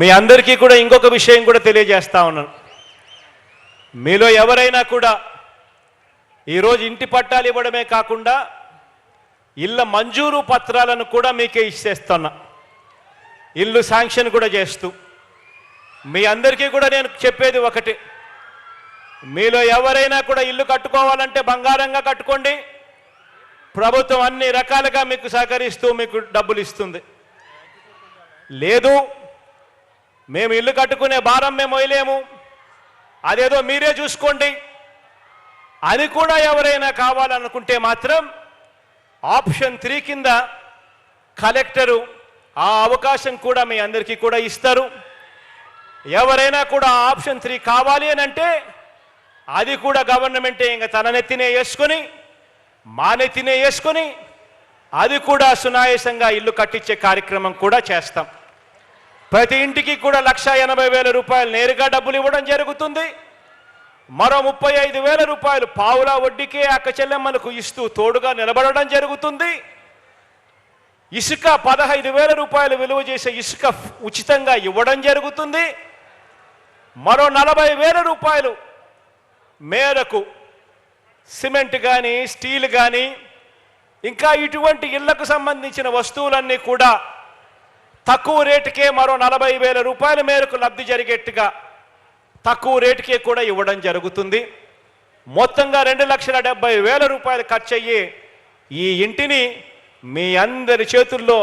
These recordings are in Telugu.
మీ అందరికీ కూడా ఇంకొక విషయం కూడా తెలియజేస్తా ఉన్నాను. మీలో ఎవరైనా కూడా ఈరోజు ఇంటి పట్టాలు ఇవ్వడమే కాకుండా ఇళ్ళ మంజూరు పత్రాలను కూడా మీకే ఇచ్చేస్తున్నా. ఇల్లు శాంక్షన్ కూడా చేస్తూ. మీ అందరికీ కూడా నేను చెప్పేది ఒకటి. మీలో ఎవరైనా కూడా ఇల్లు కట్టుకోవాలంటే బంగారంగా కట్టుకోండి. ప్రభుత్వం అన్ని రకాలుగా మీకు సహకరిస్తూ మీకు డబ్బులు ఇస్తుంది. లేదు మేము ఇల్లు కట్టుకునే భారం మేము వేయలేము అదేదో మీరే చూసుకోండి. అని కూడా ఎవరైనా కావాలనుకుంటే మాత్రం ఆప్షన్ త్రీ కింద కలెక్టరు ఆ అవకాశం కూడా మీ అందరికీ కూడా ఇస్తారు. ఎవరైనా కూడా ఆప్షన్ త్రీ కావాలి అని అంటే అది కూడా గవర్నమెంటే ఇంకా తన నెత్తినే వేసుకొని మా నెత్తినే వేసుకొని అది కూడా సునాయాసంగా ఇల్లు కట్టించే కార్యక్రమం కూడా చేస్తాం. ప్రతి ఇంటికి కూడా లక్ష ఎనభై వేల రూపాయలు నేరుగా డబ్బులు ఇవ్వడం జరుగుతుంది. మరో ముప్పై ఐదు వేల రూపాయలు పావులా వడ్డీకే అక్క చెల్లెమ్మలకు ఇస్తూ తోడుగా నిలబడడం జరుగుతుంది. ఇసుక పదహైదు వేల రూపాయలు విలువ చేసే ఇసుక ఉచితంగా ఇవ్వడం జరుగుతుంది. మరో నలభై వేల రూపాయలు మేరకు సిమెంట్ కానీ స్టీల్ కానీ ఇంకా ఇటువంటి ఇళ్ళకు సంబంధించిన వస్తువులన్నీ కూడా తక్కువ రేటుకే మరో నలభై వేల రూపాయల మేరకు లబ్ధి జరిగేట్టుగా తక్కువ రేటుకే కూడా ఇవ్వడం జరుగుతుంది. మొత్తంగా రెండు లక్షల డెబ్బై వేల రూపాయలు ఖర్చు అయ్యి ఈ ఇంటిని మీ అందరి చేతుల్లో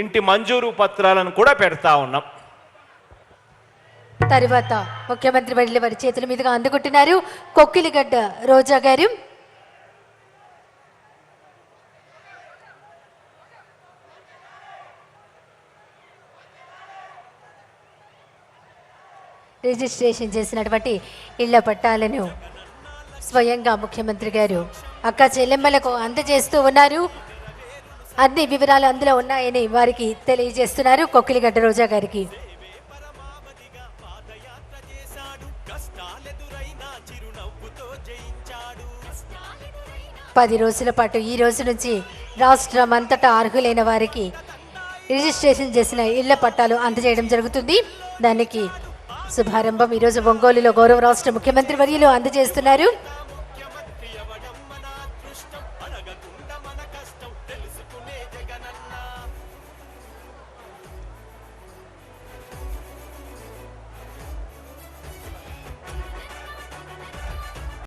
ఇంటి మంజూరు పత్రాలను కూడా పెడతా ఉన్నాం. తర్వాత ముఖ్యమంత్రి వెళ్ళి వారి చేతుల మీదుగా అందుకుంటున్నారు కొక్కిలిగడ్డ రోజా గారు రిజిస్ట్రేషన్ చేసినటువంటి ఇళ్ళ పట్టాలను స్వయంగా ముఖ్యమంత్రి గారు అక్క చెల్లెమ్మలకు అందజేస్తూ ఉన్నారు. అన్ని వివరాలు అందులో ఉన్నాయని వారికి తెలియజేస్తున్నారు. కొక్కిలిగడ్డ రోజా గారికి. పది రోజుల పాటు ఈ రోజు నుంచి రాష్ట్రం అంతటా అర్హులైన వారికి రిజిస్ట్రేషన్ చేసిన ఇళ్ళ పట్టాలు అందజేయడం జరుగుతుంది. దానికి శుభారంభం. ఈరోజు ఒంగోలులో గౌరవ రాష్ట్ర ముఖ్యమంత్రి వర్యులు అందజేస్తున్నారు.